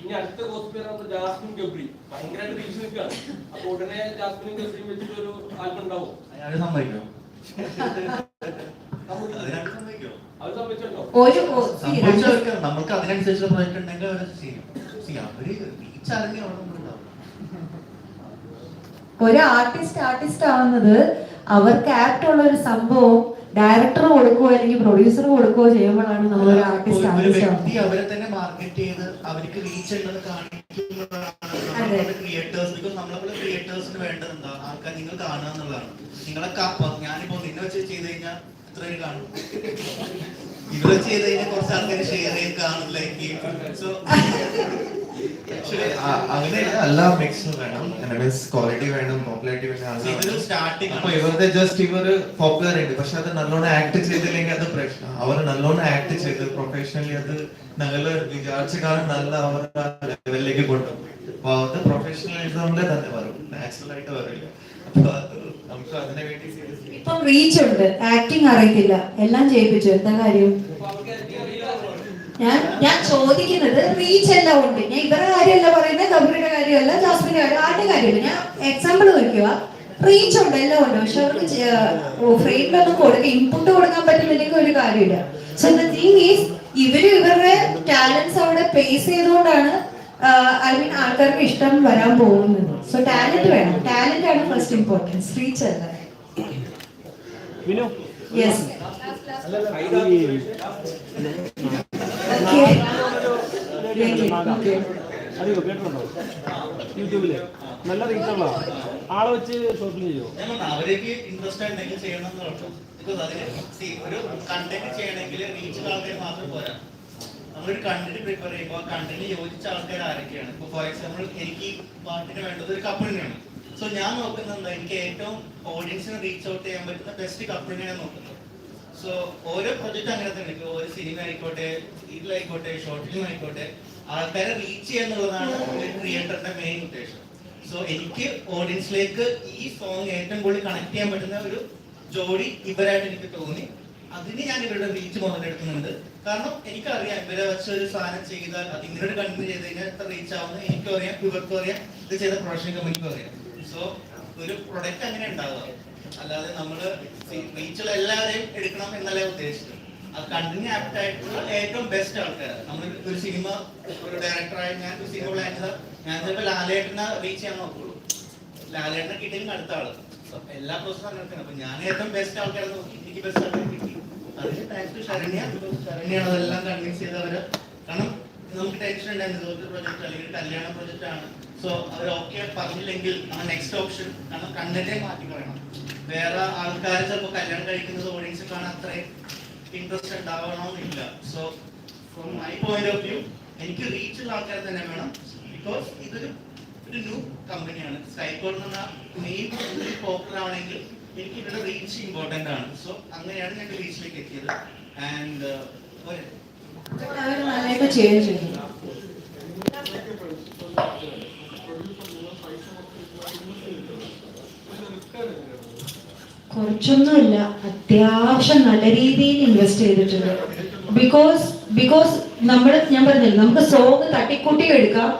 ഇനി അടുത്ത ഗോസിപ്പ് പറയുന്നത് ജാസ്മിൻ ഗബ്രി. ഭയങ്കരമായിട്ട് റീൽസ് നിൽക്കുകയാണ്. അപ്പൊ ഉടനെ ജാസ്മിനും ഗബ്രിയും വെച്ചിട്ട് ഒരു ആൽബം ഉണ്ടാവും. അയാൾ സമ്മതിക്കോ. ഒരു നമുക്ക് അവർ ചെയ്യും. ഒരു ആർട്ടിസ്റ്റ് ആർട്ടിസ്റ്റ് ആവുന്നത് അവർക്ക് ആക്ട് ഉള്ള ഒരു സംഭവം ഡയറക്ടർ കൊടുക്കുകയോ അല്ലെങ്കിൽ പ്രൊഡ്യൂസർ കൊടുക്കുകയോ ചെയ്യുമ്പോഴാണ് നമ്മൾ ഒരു ആർട്ടിസ്റ്റ് അവരെ തന്നെ മാർക്കറ്റ് ചെയ്ത് അവർക്ക് റീച്ച് ഉണ്ടെന്ന് കാണിക്കുന്നതാണ് ക്രിയേറ്റേഴ്സ് ബിക്കോസ് നമ്മളെ ക്രിയേറ്റേഴ്സിന് വേണ്ടത് എന്താ? ആൾക്കാർ നിങ്ങൾ കാണുക എന്നുള്ളതാണ്. നിങ്ങളെ കാപ്പ ഞാനിപ്പോ നിന്നെ വെച്ച് ചെയ്ത് കഴിഞ്ഞാൽ ഇത്രയും കാണും. ഇവരെ ചെയ്ത് കഴിഞ്ഞാൽ കുറച്ച് ആൾക്കാർ ഷെയർ ചെയ്ത് കാണും ലൈക്ക് സോ അങ്ങനെയല്ല എല്ലാ മിക്സും വേണം മീൻസ് ക്വാളിറ്റി വേണം പോപ്പുലാരിറ്റി വേണം സ്റ്റാർട്ടിങ് അപ്പൊ ഇവരുടെ ജസ്റ്റ് ഇവർ പോപ്പുലർ ഉണ്ട് പക്ഷെ അത് നല്ലോണം ആക്ട് ചെയ്തില്ലെങ്കിൽ അത് പ്രശ്നം. അവർ നല്ലോണം ആക്ട് ചെയ്ത് പ്രൊഫഷണലി അത് ഞങ്ങൾ വിചാരിച്ച കാരണം നല്ല അവർ ലെവലിലേക്ക് കൊണ്ടുപോയി. അപ്പൊ അത് പ്രൊഫഷണലിസമിലെ തന്നെ വരും നാച്ചുറൽ ആയിട്ട് വരില്ല. അപ്പൊ നമുക്ക് അതിനെ വേണ്ടി ഇപ്പം റീച്ച് ഉണ്ട് ആക്ടിങ് അറിയത്തില്ല എല്ലാം ചെയ്യിപ്പിച്ചു. എന്താ കാര്യം അപ്പൊ അവർക്ക് അറിയില്ലാന്ന് പറഞ്ഞു. ഞാൻ ഞാൻ ചോദിക്കുന്നത് റീച്ച് എല്ലാം ഉണ്ട്. ഞാൻ ഇവരുടെ കാര്യമല്ല പറയുന്നത് കബറിയുടെ കാര്യമല്ല ജാസ്മിന്റെ കാര്യം ആരുടെ കാര്യമല്ല. ഞാൻ എക്സാമ്പിൾ നോക്കുക റീച്ച് ഉണ്ട് എല്ലാം ഉണ്ട്. പക്ഷെ അവർക്ക് ഫ്രെയിമിലൊന്നും കൊടുക്കുക ഇൻപുട്ട് കൊടുക്കാൻ പറ്റുന്നില്ലെങ്കിൽ ഒരു കാര്യമില്ല. സോ ദ തിങ് ഈസ് ഇവർ ഇവരുടെ ടാലൻസ് അവിടെ പേസ് ചെയ്തുകൊണ്ടാണ് ഐ മീൻ ആൾക്കാർക്ക് ഇഷ്ടം വരാൻ പോകുന്നത്. സോ ടാലന്റ് വേണം. ടാലന്റ് ആണ് ഫസ്റ്റ് ഇമ്പോർട്ടൻസ് റീച്ച് അല്ല. യെസ് അറിയോ കേട്ടിട്ടുണ്ടോ? യൂട്യൂബിൽ. നല്ല റീച്ചുള്ള ആളെ. വെച്ച് ഷോപ്പിംഗ് ചെയ്യുമോ അവരേക്ക് ഇൻട്രസ്റ്റ് ചെയ്യണം ഒരു കണ്ടന്റ് ചെയ്യണമെങ്കിൽ റീച്ച് ആൾക്കാർ മാത്രം പോരാ. നമ്മളൊരു കണ്ടന്റ് പ്രിപ്പയർ ചെയ്യുമ്പോൾ കണ്ടന്റ് യോജിച്ച ആൾക്കാർ ആരൊക്കെയാണ്? ഇപ്പൊ ഫോർ എക്സാമ്പിൾ എനിക്ക് ഈ പാട്ടിന് വേണ്ടത് ഒരു കപ്പിളിനെയാണ് സോ ഞാൻ നോക്കുന്നത് എന്താ എനിക്ക് ഏറ്റവും ഓഡിയൻസിനെ റീച്ച് ഔട്ട് ചെയ്യാൻ പറ്റുന്ന ബെസ്റ്റ് കപ്പിളിനെയാണ് നോക്കുന്നത്. സോ ഓരോ പ്രൊജക്ട് അങ്ങനെ തന്നെ. ഇപ്പോൾ ഒരു സിനിമ ആയിക്കോട്ടെ ഇതിലായിക്കോട്ടെ ഷോർട്ട് ഫിലിം ആയിക്കോട്ടെ ആൾക്കാരെ റീച്ച് ഒരു ക്രിയേറ്ററിന്റെ മെയിൻ ഉദ്ദേശം. സോ എനിക്ക് ഓഡിയൻസിലേക്ക് ഈ സോങ് ഏറ്റവും കൂടുതൽ കണക്ട് ചെയ്യാൻ പറ്റുന്ന ഒരു ജോഡി ഇവരായിട്ട് എനിക്ക് തോന്നി. അതിന് ഞാൻ ഇവരുടെ റീച്ച് മുതലെടുക്കുന്നുണ്ട്. കാരണം എനിക്കറിയാം ഇവരെ വെച്ച് ഒരു സാധനം ചെയ്താൽ അത് ഇവരോട് കണ്ടു ചെയ്ത് കഴിഞ്ഞാൽ എത്ര റീച്ച് ആവുന്നത് എനിക്കും അറിയാം ഇവർക്കും അറിയാം ഇത് ചെയ്ത പ്രൊഡക്ഷൻ കമ്പനിക്കും അറിയാം സോ ഒരു പ്രൊഡക്റ്റ് അങ്ങനെ ഉണ്ടാവുക അല്ലാതെ നമ്മൾ റീച്ചുള്ള എല്ലാവരെയും എടുക്കണം എന്നല്ല ഉദ്ദേശിച്ചത്. ആ കണ്ടിന്യൂ ആപ്റ്റ് ആയിട്ടുള്ള ഏറ്റവും ബെസ്റ്റ് ആൾക്കാർ നമ്മൾ ഒരു സിനിമ ഒരു ഡയറക്ടറായി ഞാൻ ഒരു സിനിമ പ്ലാൻ ചെയ്താൽ ഞാൻ ചിലപ്പോൾ ലാലേട്ടനെ റീച്ച് ചെയ്യാൻ നോക്കുള്ളൂ. ലാലേട്ടനെ കിട്ടിയെങ്കിൽ അടുത്ത ആൾ. എല്ലാ പ്രോസസ്സും അങ്ങനെ അപ്പൊ ഞാൻ ഏറ്റവും ബെസ്റ്റ് ആൾക്കാരെ നോക്കി. എനിക്ക് ബെസ്റ്റ് ആൾക്കാരെ കിട്ടി. അതിന് താങ്ക്സ് ടു ശരണ്യ. ശരണ്യാണ് അതെല്ലാം കൺവിൻസ് ചെയ്തവര്. കാരണം നമുക്ക് ടെൻഷൻ ഉണ്ടായിരുന്നു ഇതൊരു പ്രൊജക്ട് അല്ലെങ്കിൽ കല്യാണ പ്രൊജക്ട് ആണ്. സോ അവർ ഓക്കെ പറഞ്ഞില്ലെങ്കിൽ നമ്മൾ നെക്സ്റ്റ് ഓപ്ഷൻ കാരണം കണ്ടന്റേ മാറ്റി പറയണം. വേറെ ആൾക്കാർ ചിലപ്പോൾ കല്യാണം കഴിക്കുന്നത് ഓഡിയൻസ് കാണാൻ അത്രയും ഇൻട്രസ്റ്റ് ഉണ്ടാവണമെന്നില്ല so from my point of view എനിക്ക് റീച്ച് ഉള്ള ആൾക്കാർ തന്നെ വേണം. ബിക്കോസ് ഇതൊരു ഒരു ന്യൂ കമ്പനിയാണ് സ്കൈക്കോൾ എന്ന മെയിൻ പോപ്പുലർ ആണെങ്കിൽ എനിക്ക് ഇവിടെ റീച്ച് ഇമ്പോർട്ടന്റ് ആണ്. സോ അങ്ങനെയാണ് ഞാൻ റീച്ചിലേക്ക് എത്തിയത്. ആൻഡ് കുറച്ചൊന്നുമില്ല. അത്യാവശ്യം നല്ല രീതിയിൽ ഇൻവെസ്റ്റ് ചെയ്തിട്ടുണ്ട്. ബിക്കോസ് ബിക്കോസ് നമ്മൾ ഞാൻ പറഞ്ഞില്ല നമുക്ക് സോങ് തട്ടിക്കൂട്ടി എടുക്കാം.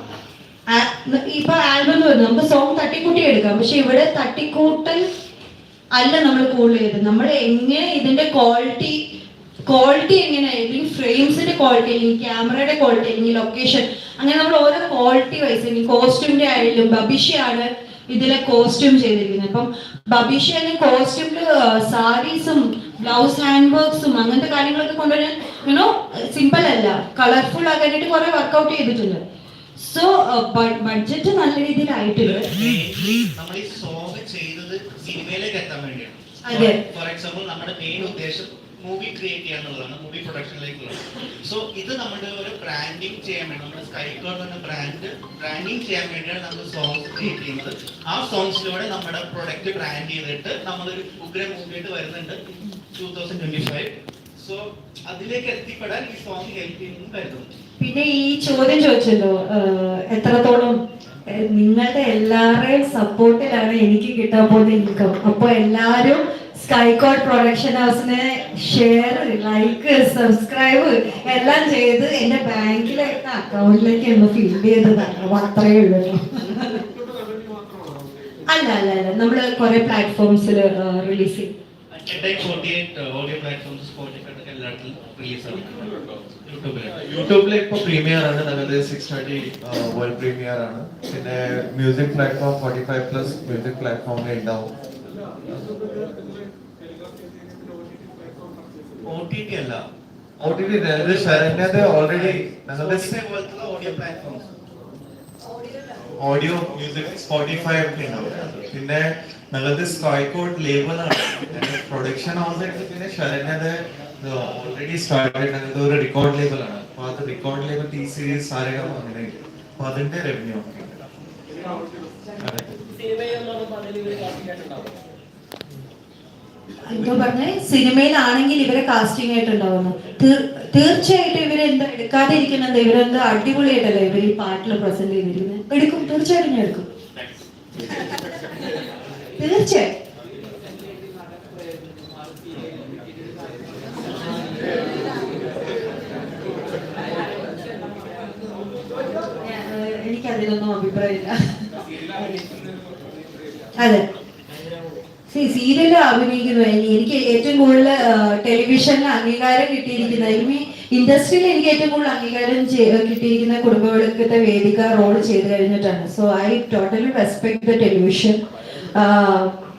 ഇപ്പൊ ആൽബം എന്ന് പറഞ്ഞു നമുക്ക് സോങ് തട്ടിക്കൂട്ടി എടുക്കാം. പക്ഷെ ഇവിടെ തട്ടിക്കൂട്ടൽ അല്ല നമ്മൾ കൂടുതൽ ചെയ്തത്. നമ്മൾ എങ്ങനെ ഇതിന്റെ ക്വാളിറ്റി ക്വാളിറ്റി എങ്ങനെയായിരിക്കും ഫ്രെയിംസിന്റെ ക്വാളിറ്റി അല്ലെങ്കിൽ ക്യാമറയുടെ ക്വാളിറ്റി അല്ലെങ്കിൽ ലൊക്കേഷൻ അങ്ങനെ നമ്മൾ ഓരോ ക്വാളിറ്റി വൈസ് അല്ലെങ്കിൽ കോസ്റ്റ്യൂമിന്റെ ആയാലും ബബിഷയാണ് ഇതിലെ കോസ്റ്റ്യൂം ചെയ്തിരിക്കുന്നത്. അപ്പം ബബിഷയിലും കോസ്റ്റ്യൂമിൽ സാരീസും ബ്ലൗസ് ഹാൻഡ് വർക്ക്സും അങ്ങനത്തെ കാര്യങ്ങളൊക്കെ കൊണ്ടുവരാൻ യുനോ സിമ്പിൾ അല്ല. കളർഫുൾ ആക്കാനായിട്ട് കുറെ വർക്ക്ഔട്ട് ചെയ്തിട്ടുണ്ട്. സോ ബഡ്ജറ്റ് നല്ല രീതിയിലായിട്ടുണ്ട് നമ്മൾ ഈ സോങ് ചെയ്തത് സിനിമയിലേക്ക് എത്താൻ വേണ്ടിയാണ്. അതെ. ഫോർ എക്സാമ്പിൾ നമ്മുടെ മെയിൻ ഉദ്ദേശം മൂവി ക്രിയേറ്റ് ചെയ്യുക എന്നുള്ളതാണ് മൂവി പ്രൊഡക്ഷനിലേക്കുള്ളത് സോ ഇത് നമ്മുടെ ഒരു ബ്രാൻഡിങ് ചെയ്യാൻ വേണ്ടി നമ്മുടെ സ്കൈക്കോർ എന്ന ബ്രാൻഡ് ബ്രാൻഡിങ് ചെയ്യാൻ വേണ്ടിയാണ് നമ്മൾ സോങ്സ് ക്രിയേറ്റ് ചെയ്യുന്നത്. ആ സോങ്സിലൂടെ നമ്മുടെ പ്രൊഡക്റ്റ് ബ്രാൻഡ് ചെയ്തിട്ട് നമ്മളൊരു ഉഗ്ര മൂവിയായിട്ട് വരുന്നുണ്ട് two thousand twenty five so അതിലേക്ക് എത്തിപ്പെടാൻ ഈ സോങ് ഹെൽപ്പ് ചെയ്യുന്നു കരുതുന്നു. പിന്നെ ഈ ചോദ്യം ചോദിച്ചല്ലോ എത്രത്തോളം നിങ്ങളുടെ എല്ലാവരുടെയും സപ്പോർട്ടിലാണ് എനിക്ക് കിട്ടാൻ പോകുന്ന ഇൻകം അപ്പൊ എല്ലാരും സ്കൈകോഡ് പ്രൊഡക്ഷൻ ഹൗസിനെ ഷെയർ ലൈക്ക് സബ്സ്ക്രൈബ് എല്ലാം ചെയ്ത് എന്റെ ബാങ്കിലെ അക്കൗണ്ടിലേക്ക് ഒന്ന് ഫിൽ ചെയ്ത് തരണം. അത്രയേ ഉള്ളൂ. അല്ല അല്ല അല്ല. നമ്മൾ കുറെ പ്ലാറ്റ്ഫോംസിൽ റിലീസ് ചെയ്യും യൂട്യൂബിൽ ഇപ്പൊ പ്രീമിയർ ആണ്. ഞങ്ങളുടെ സിക്സ് തേർട്ടി വേൾഡ് പ്രീമിയർ ആണ്. പിന്നെ music platform forty five plus music പ്ലാറ്റ്ഫോമിൽ ഉണ്ടാവും. ടി അല്ല. ഒ ടി ടി ശരണ്യത ഓൾറെഡി ഞങ്ങളുടെ Spotify പോലത്തുള്ള audio platforms audio music Spotify ഒക്കെ ഉണ്ടാവും. പിന്നെ ഞങ്ങളുടെ സ്കൈകോഡ് ലേബലാണ് പ്രൊഡക്ഷൻ ഹൗസ് ആയിട്ട് പിന്നെ ശരണ്യത ഓൾറെഡി സ്റ്റാർട്ടായിട്ട് ഞങ്ങളുടെ ഒരു റെക്കോർഡ് ലേബലാണ് അപ്പൊ അത് record label T series Saregama അങ്ങനെ അപ്പൊ അതിന്റെ റവന്യൂ ഒക്കെ എന്തോ പറഞ്ഞ? സിനിമയിലാണെങ്കിൽ ഇവരെ കാസ്റ്റിംഗ് ആയിട്ടുണ്ടാവുന്നു. തീർച്ചയായിട്ടും ഇവരെ എന്താ എടുക്കാതെ ഇരിക്കുന്നത് ഇവരെന്താ അടിപൊളിയായിട്ടല്ലേ ഇവർ ഈ പാട്ടിൽ പ്രസന്റ് ചെയ്തിരിക്കുന്നത് എടുക്കും. തീർച്ചയായിട്ടും ഞാൻ എടുക്കും. തീർച്ചയായും എനിക്കതിലൊന്നും അഭിപ്രായമില്ല. അതെ. സീരിയലിൽ അഭിനയിക്കുന്നു. എനി- എനിക്ക് ഏറ്റവും കൂടുതൽ ടെലിവിഷനിൽ അംഗീകാരം കിട്ടിയിരിക്കുന്ന ഈ ഇൻഡസ്ട്രിയിൽ എനിക്ക് ഏറ്റവും കൂടുതൽ അംഗീകാരം കിട്ടിയിരിക്കുന്ന കുടുംബവിളക്കത്തെ വേദിക റോൾ ചെയ്ത് കഴിഞ്ഞിട്ടാണ്. So I totally respect the television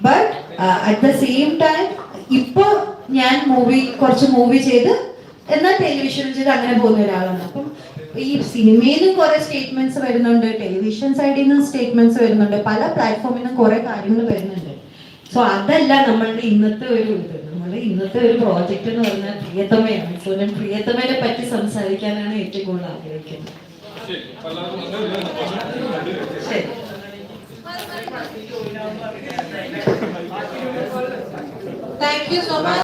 but at the same time ഇപ്പൊ ഞാൻ മൂവി കുറച്ച് മൂവി ചെയ്ത് എന്നാൽ ടെലിവിഷനിൽ ചെയ്ത് അങ്ങനെ പോകുന്ന ഒരാളാണ്. അപ്പം ഈ സിനിമയിൽ നിന്നും കുറെ സ്റ്റേറ്റ്മെന്റ്സ് വരുന്നുണ്ട്. ടെലിവിഷൻ സൈഡിൽ നിന്നും സ്റ്റേറ്റ്മെന്റ്സ് വരുന്നുണ്ട്. പല പ്ലാറ്റ്ഫോമിൽ നിന്നും കുറെ കാര്യങ്ങൾ വരുന്നുണ്ട്. സോ അതല്ല നമ്മളുടെ ഇന്നത്തെ ഒരു ഇത്. നമ്മളുടെ ഇന്നത്തെ ഒരു പ്രോജക്റ്റ് എന്ന് പറഞ്ഞാൽ പ്രിയതമയാണ്. സോ ഞാൻ പ്രിയതമയെ പറ്റി സംസാരിക്കാനാണ് ഏറ്റവും കൂടുതൽ ആഗ്രഹിക്കുന്നത്. Thank you so much